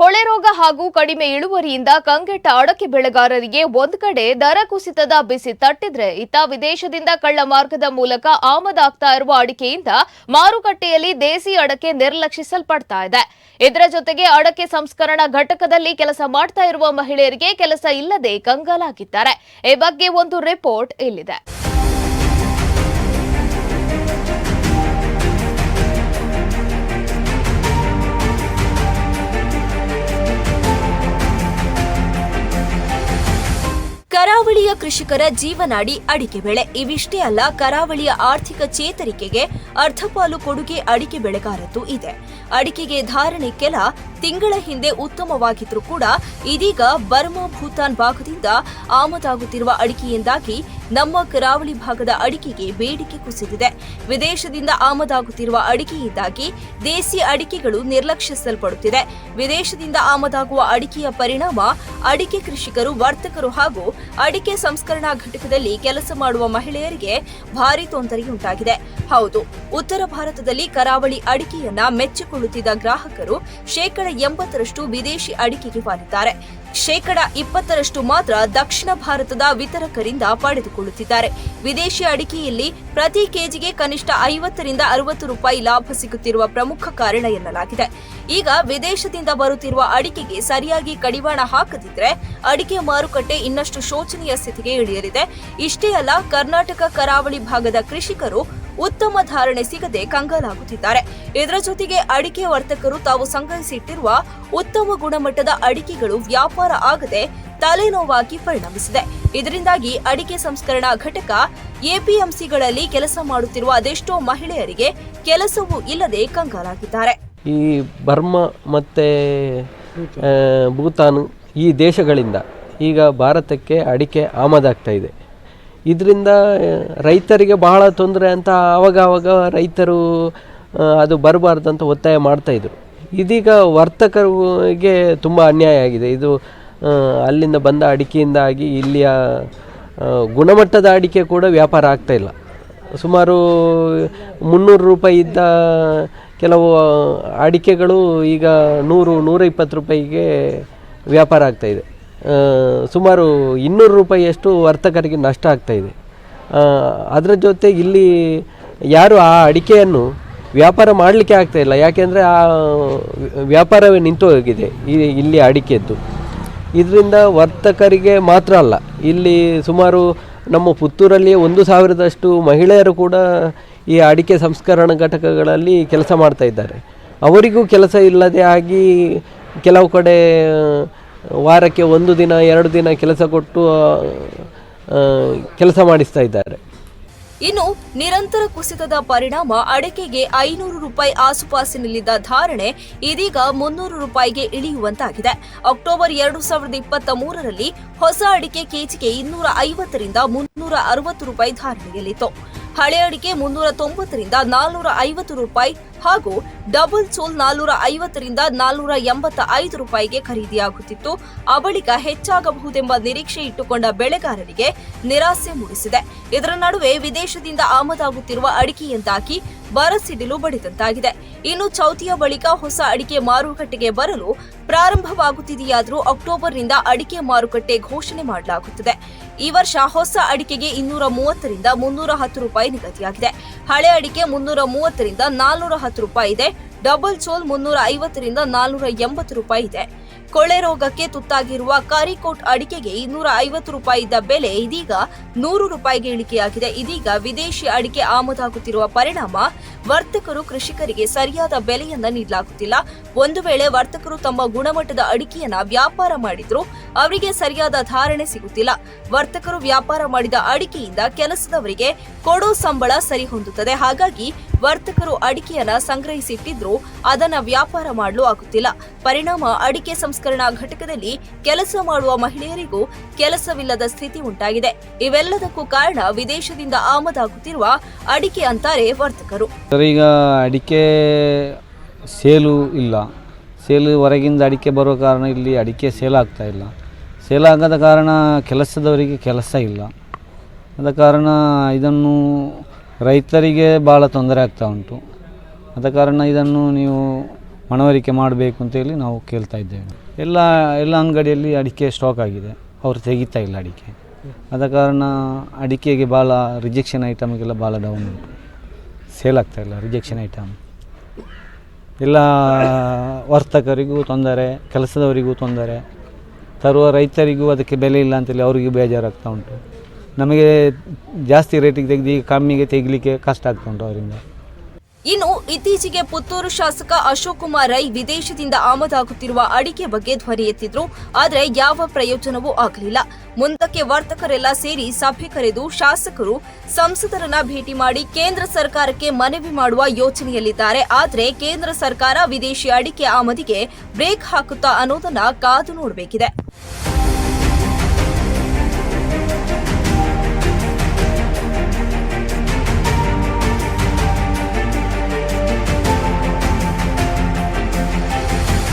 ಕೊಳೆ ರೋಗ ಹಾಗೂ ಕಡಿಮೆ ಇಳುವರಿಯಿಂದ ಕಂಗೆಟ್ಟ ಅಡಕೆ ಬೆಳೆಗಾರರಿಗೆ ಒಂದು ಕಡೆ ದರ ಕುಸಿತದ ಬಿಸಿ ತಟ್ಟಿದ್ರೆ ಇತ್ತ ವಿದೇಶದಿಂದ ಕಳ್ಳ ಮಾರ್ಗದ ಮೂಲಕ ಆಮದಾಗ್ತಾ ಇರುವ ಅಡಿಕೆಯಿಂದ ಮಾರುಕಟ್ಟೆಯಲ್ಲಿ ದೇಸಿ ಅಡಕೆ ನಿರ್ಲಕ್ಷಿಸಲ್ಪಡ್ತಾ ಇದೆ. ಇದರ ಜೊತೆಗೆ ಅಡಕೆ ಸಂಸ್ಕರಣಾ ಘಟಕದಲ್ಲಿ ಕೆಲಸ ಮಾಡ್ತಾ ಇರುವ ಮಹಿಳೆಯರಿಗೆ ಕೆಲಸ ಇಲ್ಲದೆ ಕಂಗಾಲಾಗಿದ್ದಾರೆ. ಈ ಬಗ್ಗೆ ಒಂದು ರಿಪೋರ್ಟ್ ಇಲ್ಲಿದೆ. ಕರಾವಳಿಯ ಕೃಷಿಕರ ಜೀವನಾಡಿ ಅಡಿಕೆ ಬೆಳೆ. ಇವಿಷ್ಟೇ ಅಲ್ಲ, ಕರಾವಳಿಯ ಆರ್ಥಿಕ ಚೇತರಿಕೆಗೆ ಅರ್ಧಪಾಲು ಕೊಡುಗೆ ಅಡಿಕೆ ಬೆಳೆಗಾರದ್ದು ಇದೆ. ಅಡಿಕೆಗೆ ಧಾರಣೆ ಕೆಲ ತಿಂಗಳ ಹಿಂದೆ ಉತ್ತಮವಾಗಿದ್ರೂ ಕೂಡ ಇದೀಗ ಬರ್ಮಾ ಭೂತಾನ್ ಭಾಗದಿಂದ ಆಮದಾಗುತ್ತಿರುವ ಅಡಿಕೆಯಿಂದಾಗಿ ನಮ್ಮ ಕರಾವಳಿ ಭಾಗದ ಅಡಿಕೆಗೆ ಬೇಡಿಕೆ ಕುಸಿದಿದೆ. ವಿದೇಶದಿಂದ ಆಮದಾಗುತ್ತಿರುವ ಅಡಿಕೆಯಿಂದಾಗಿ ದೇಸಿ ಅಡಿಕೆಗಳು ನಿರ್ಲಕ್ಷಿಸಲ್ಪಡುತ್ತಿದೆ. ವಿದೇಶದಿಂದ ಆಮದಾಗುವ ಅಡಿಕೆಯ ಪರಿಣಾಮ ಅಡಿಕೆ ಕೃಷಿಕರು, ವರ್ತಕರು ಹಾಗೂ ಅಡಿಕೆ ಸಂಸ್ಕರಣಾ ಘಟಕದಲ್ಲಿ ಕೆಲಸ ಮಾಡುವ ಮಹಿಳೆಯರಿಗೆ ಭಾರಿ ತೊಂದರೆಯುಂಟಾಗಿದೆ. ಹೌದು, ಉತ್ತರ ಭಾರತದಲ್ಲಿ ಕರಾವಳಿ ಅಡಿಕೆಯನ್ನ ಮೆಚ್ಚಿಕೊಳ್ಳುತ್ತಿದ್ದ ಗ್ರಾಹಕರು ಶೇಕಡ ಎಂಬತ್ತರಷ್ಟು ವಿದೇಶಿ ಅಡಿಕೆಗೆ ವಾಲಿದ್ದಾರೆ ಶೇಕಡ ಇಪ್ಪತ್ತರಷ್ಟು ಮಾತ್ರ ದಕ್ಷಿಣ ಭಾರತದ ವಿತರಕರಿಂದ ಪಡೆದುಕೊಳ್ಳುತ್ತಿದ್ದಾರೆ. ವಿದೇಶಿ ಅಡಿಕೆಯಲ್ಲಿ ಪ್ರತಿ ಕೆಜಿಗೆ ಕನಿಷ್ಠ ಐವತ್ತರಿಂದ ಅರವತ್ತು ರೂಪಾಯಿ ಲಾಭ ಸಿಗುತ್ತಿರುವ ಪ್ರಮುಖ ಕಾರಣ ಎನ್ನಲಾಗಿದೆ. ಈಗ ವಿದೇಶದಿಂದ ಬರುತ್ತಿರುವ ಅಡಿಕೆಗೆ ಸರಿಯಾಗಿ ಕಡಿವಾಣ ಹಾಕದಿದ್ರೆ ಅಡಿಕೆ ಮಾರುಕಟ್ಟೆ ಇನ್ನಷ್ಟು ಶೋಚನೀಯ ಸ್ಥಿತಿಗೆ ಇಳಿಯಲಿದೆ. ಇಷ್ಟೇ ಅಲ್ಲ, ಕರ್ನಾಟಕ ಕರಾವಳಿ ಭಾಗದ ಕೃಷಿಕರು ಉತ್ತಮ ಧಾರಣೆ ಸಿಗದೆ ಕಂಗಾಲಾಗುತ್ತಿದ್ದಾರೆ. ಇದರ ಜೊತೆಗೆ ಅಡಿಕೆ ವರ್ತಕರು ತಾವು ಸಂಗ್ರಹಿಸಿಟ್ಟಿರುವ ಉತ್ತಮ ಗುಣಮಟ್ಟದ ಅಡಿಕೆಗಳು ವ್ಯಾಪಾರ ಆಗದೆ ತಲೆನೋವಾಗಿ ಪರಿಣಮಿಸಿದೆ. ಇದರಿಂದಾಗಿ ಅಡಿಕೆ ಸಂಸ್ಕರಣಾ ಘಟಕ ಎಪಿಎಂಸಿಗಳಲ್ಲಿ ಕೆಲಸ ಮಾಡುತ್ತಿರುವ ಅದೆಷ್ಟೋ ಮಹಿಳೆಯರಿಗೆ ಕೆಲಸವೂ ಇಲ್ಲದೆ ಕಂಗಾಲಾಗಿದ್ದಾರೆ. ಈ ಬರ್ಮಾ ಮತ್ತು ಭೂತಾನ್ ಈ ದೇಶಗಳಿಂದ ಈಗ ಭಾರತಕ್ಕೆ ಅಡಿಕೆ ಆಮದಾಗ್ತಾ ಇದೆ. ಇದರಿಂದ ರೈತರಿಗೆ ಬಹಳ ತೊಂದರೆ ಅಂತ ಆವಾಗ ಆವಾಗ ರೈತರು ಅದು ಬರಬಾರ್ದು ಅಂತ ಒತ್ತಾಯ ಮಾಡ್ತಾಯಿದ್ರು ಇದೀಗ ವರ್ತಕರಿಗೆ ತುಂಬ ಅನ್ಯಾಯ ಆಗಿದೆ. ಇದು ಅಲ್ಲಿಂದ ಬಂದ ಅಡಿಕೆಯಿಂದಾಗಿ ಇಲ್ಲಿಯ ಗುಣಮಟ್ಟದ ಅಡಿಕೆ ಕೂಡ ವ್ಯಾಪಾರ ಆಗ್ತಾ ಇಲ್ಲ. ಸುಮಾರು ಮುನ್ನೂರು ರೂಪಾಯಿ ಇದ್ದ ಕೆಲವು ಅಡಿಕೆಗಳು ಈಗ ನೂರು ನೂರ ಇಪ್ಪತ್ತು ರೂಪಾಯಿಗೆ ವ್ಯಾಪಾರ ಆಗ್ತಾಯಿದೆ ಸುಮಾರು ಇನ್ನೂರು ರೂಪಾಯಿಯಷ್ಟು ವರ್ತಕರಿಗೆ ನಷ್ಟ ಆಗ್ತಾಯಿದೆ ಅದರ ಜೊತೆ ಇಲ್ಲಿ ಯಾರು ಆ ಅಡಿಕೆಯನ್ನು ವ್ಯಾಪಾರ ಮಾಡಲಿಕ್ಕೆ ಆಗ್ತಾ ಇಲ್ಲ. ಯಾಕೆಂದರೆ ಆ ವ್ಯಾಪಾರವೇ ನಿಂತು ಹೋಗಿದೆ ಇಲ್ಲಿ ಅಡಿಕೆದ್ದು. ಇದರಿಂದ ವರ್ತಕರಿಗೆ ಮಾತ್ರ ಅಲ್ಲ, ಇಲ್ಲಿ ಸುಮಾರು ನಮ್ಮ ಪುತ್ತೂರಲ್ಲಿಯೇ ಒಂದು ಸಾವಿರದಷ್ಟು ಮಹಿಳೆಯರು ಕೂಡ ಈ ಅಡಿಕೆ ಸಂಸ್ಕರಣ ಘಟಕಗಳಲ್ಲಿ ಕೆಲಸ ಮಾಡ್ತಾ ಇದ್ದಾರೆ. ಅವರಿಗೂ ಕೆಲಸ ಇಲ್ಲದೆ ಆಗಿ ಕೆಲವು ಕಡೆ ವಾರಕ್ಕೆ ಒಂದು ದಿನ, ಎರಡು ದಿನ ಕೆಲಸ ಕೊಟ್ಟು ಕೆಲಸ ಮಾಡಿಸ್ತಾ ಇದ್ದಾರೆ. ಇನ್ನು ನಿರಂತರ ಕುಸಿತದ ಪರಿಣಾಮ ಅಡಕೆಗೆ ಐನೂರು ರೂಪಾಯಿ ಆಸುಪಾಸಿನಲ್ಲಿದ್ದ ಧಾರಣೆ ಇದೀಗ ಮುನ್ನೂರು ರೂಪಾಯಿಗೆ ಇಳಿಯುವಂತಾಗಿದೆ. ಅಕ್ಟೋಬರ್ ಎರಡು ಸಾವಿರದ ಇಪ್ಪತ್ತ ಮೂರರಲ್ಲಿ ಹೊಸ ಅಡಿಕೆ ಕೆಜಿಗೆ ಇನ್ನೂರ ಐವತ್ತರಿಂದ ಮುನ್ನೂರ ಅರವತ್ತು ರೂಪಾಯಿ ಧಾರಣೆಯಲ್ಲಿತ್ತು. ಹಳೆ ಅಡಿಕೆ ಮುನ್ನೂರ ತೊಂಬತ್ತರಿಂದ ನಾಲ್ನೂರ ಐವತ್ತು ರೂಪಾಯಿ ಹಾಗೂ ಡಬಲ್ ಸೋಲ್ ನಾಲ್ನೂರ ಐವತ್ತರಿಂದ ನಾಲ್ನೂರ ಎಂಬತ್ತ ಐದು ರೂಪಾಯಿಗೆ ಖರೀದಿಯಾಗುತ್ತಿತ್ತು. ಆ ಬಳಿಕ ಹೆಚ್ಚಾಗಬಹುದೆಂಬ ನಿರೀಕ್ಷೆ ಇಟ್ಟುಕೊಂಡ ಬೆಳೆಗಾರರಿಗೆ ನಿರಾಸೆ ಮೂಡಿಸಿದೆ. ಇದರ ನಡುವೆ ವಿದೇಶದಿಂದ ಆಮದಾಗುತ್ತಿರುವ ಅಡಿಕೆಯಿಂದಾಗಿ ಬರಸಿಡಿಲು ಬಡಿದಂತಾಗಿದೆ. ಇನ್ನು ಚೌತಿಯ ಬಳಿಕ ಹೊಸ ಅಡಿಕೆ ಮಾರುಕಟ್ಟೆಗೆ ಬರಲು ಪ್ರಾರಂಭವಾಗುತ್ತಿದೆಯಾದರೂ ಅಕ್ಟೋಬರ್ನಿಂದ ಅಡಿಕೆ ಮಾರುಕಟ್ಟೆ ಘೋಷಣೆ ಮಾಡಲಾಗುತ್ತದೆ. ಈ ವರ್ಷ ಹೊಸ ಅಡಿಕೆಗೆ ಇನ್ನೂರ ಮೂವತ್ತರಿಂದ ಮುನ್ನೂರ ಹತ್ತು ರೂಪಾಯಿ ನಿಗದಿಯಾಗಿದೆ. ಹಳೆ ಅಡಿಕೆ ಮುನ್ನೂರ ಮೂವತ್ತರಿಂದ ನಾಲ್ನೂರ ಹತ್ತು ರೂಪಾಯಿ ಇದೆ. ಡಬಲ್ ಚೋಲ್ ಮುನ್ನೂರ ಐವತ್ತರಿಂದ ನಾಲ್ನೂರ ಎಂಬತ್ತು ರೂಪಾಯಿ ಇದೆ. ಕೊಳೆ ರೋಗಕ್ಕೆ ತುತ್ತಾಗಿರುವ ಕಾರಿಕೋಟ್ ಅಡಿಕೆಗೆ ಇನ್ನೂರ ಐವತ್ತು ರೂಪಾಯಿ ಇದ್ದ ಬೆಲೆ ಇದೀಗ ನೂರು ರೂಪಾಯಿಗೆ ಇಳಿಕೆಯಾಗಿದೆ. ಇದೀಗ ವಿದೇಶಿ ಅಡಿಕೆ ಆಮದಾಗುತ್ತಿರುವ ಪರಿಣಾಮ ವರ್ತಕರು ಕೃಷಿಕರಿಗೆ ಸರಿಯಾದ ಬೆಲೆಯನ್ನ ನೀಡಲಾಗುತ್ತಿಲ್ಲ. ಒಂದು ವೇಳೆ ವರ್ತಕರು ತಮ್ಮ ಗುಣಮಟ್ಟದ ಅಡಿಕೆಯನ್ನ ವ್ಯಾಪಾರ ಮಾಡಿದ್ರು ಅವರಿಗೆ ಸರಿಯಾದ ಧಾರಣೆ ಸಿಗುತ್ತಿಲ್ಲ. ವರ್ತಕರು ವ್ಯಾಪಾರ ಮಾಡಿದ ಅಡಿಕೆಯಿಂದ ಕೆಲಸದವರಿಗೆ ಕೊಡೋ ಸಂಬಳ ಸರಿ ಹೊಂದುತ್ತದೆ ಹಾಗಾಗಿ ವರ್ತಕರು ಅಡಿಕೆಯನ್ನ ಸಂಗ್ರಹಿಸಿಟ್ಟಿದ್ರು, ಅದನ್ನ ವ್ಯಾಪಾರ ಮಾಡಲು ಆಗುತ್ತಿಲ್ಲ. ಪರಿಣಾಮ ಅಡಿಕೆ ಸಂಸ್ಕರಣಾ ಘಟಕದಲ್ಲಿ ಕೆಲಸ ಮಾಡುವ ಮಹಿಳೆಯರಿಗೂ ಕೆಲಸವಿಲ್ಲದ ಸ್ಥಿತಿ ಉಂಟಾಗಿದೆ. ಇವೆಲ್ಲದಕ್ಕೂ ಕಾರಣ ವಿದೇಶದಿಂದ ಆಮದಾಗುತ್ತಿರುವ ಅಡಿಕೆ ಅಂತಾರೆ ವರ್ತಕರು. ಈಗ ಅಡಿಕೆ ಸೇಲು ಇಲ್ಲ. ಸೇಲು ಹೊರಗಿಂದ ಅಡಿಕೆ ಬರೋ ಕಾರಣ ಇಲ್ಲಿ ಅಡಿಕೆ ಸೇಲ್ ಆಗ್ತಾ ಇಲ್ಲ. ಸೇಲ್ ಆಗದ ಕಾರಣ ಕೆಲಸದವರಿಗೆ ಕೆಲಸ ಇಲ್ಲ. ಆದ ಕಾರಣ ಇದನ್ನು ರೈತರಿಗೆ ಭಾಳ ತೊಂದರೆ ಆಗ್ತಾ ಉಂಟು. ಆದ ಕಾರಣ ಇದನ್ನು ನೀವು ಮನವರಿಕೆ ಮಾಡಬೇಕು ಅಂತೇಳಿ ನಾವು ಕೇಳ್ತಾ ಇದ್ದೇವೆ. ಎಲ್ಲ ಎಲ್ಲ ಅಂಗಡಿಯಲ್ಲಿ ಅಡಿಕೆ ಸ್ಟಾಕ್ ಆಗಿದೆ. ಅವರು ತೆಗಿತಾ ಇಲ್ಲ ಅಡಿಕೆ. ಆದ ಕಾರಣ ಅಡಿಕೆಗೆ ಭಾಳ ರಿಜೆಕ್ಷನ್ ಐಟಮ್ಗೆಲ್ಲ ಭಾಳ ಡೌನ್ ಉಂಟು. ಸೇಲ್ ಆಗ್ತಾ ಇಲ್ಲ ರಿಜೆಕ್ಷನ್ ಐಟಮ್ ಎಲ್ಲ ವರ್ತಕರಿಗೂ ತೊಂದರೆ, ಕೆಲಸದವರಿಗೂ ತೊಂದರೆ. ತರುವ ರೈತರಿಗೂ ಅದಕ್ಕೆ ಬೆಲೆ ಇಲ್ಲ ಅಂತೇಳಿ ಅವರಿಗೂ ಬೇಜಾರಾಗ್ತಾ ಉಂಟು. ನಮಗೆ ಜಾಸ್ತಿ ರೇಟಿಗೆ ತೆಗೆದು ಈಗ ಕಮ್ಮಿಗೆ ತೆಗಿಲಿಕ್ಕೆ ಕಷ್ಟ ಆಗ್ತಾ ಉಂಟು ಅವರಿಂದ. ಇನ್ನು ಇತ್ತೀಚೆಗೆ ಪುತ್ತೂರು ಶಾಸಕ ಅಶೋಕ್ ಕುಮಾರ್ ರೈ ವಿದೇಶದಿಂದ ಆಮದಾಗುತ್ತಿರುವ ಅಡಿಕೆ ಬಗ್ಗೆ ಧ್ವನಿ ಎತ್ತಿದ್ರು. ಆದರೆ ಯಾವ ಪ್ರಯೋಜನವೂ ಆಗಲಿಲ್ಲ. ಮುಂದಕ್ಕೆ ವರ್ತಕರೆಲ್ಲ ಸೇರಿ ಸಭೆ ಕರೆದು ಶಾಸಕರು ಸಂಸದರನ್ನ ಭೇಟಿ ಮಾಡಿ ಕೇಂದ್ರ ಸರ್ಕಾರಕ್ಕೆ ಮನವಿ ಮಾಡುವ ಯೋಚನೆಯಲ್ಲಿದ್ದಾರೆ. ಆದರೆ ಕೇಂದ್ರ ಸರ್ಕಾರ ವಿದೇಶಿ ಅಡಿಕೆ ಆಮದಿಗೆ ಬ್ರೇಕ್ ಹಾಕುತ್ತಾ ಅನ್ನೋದನ್ನ ಕಾದು ನೋಡಬೇಕಿದೆ.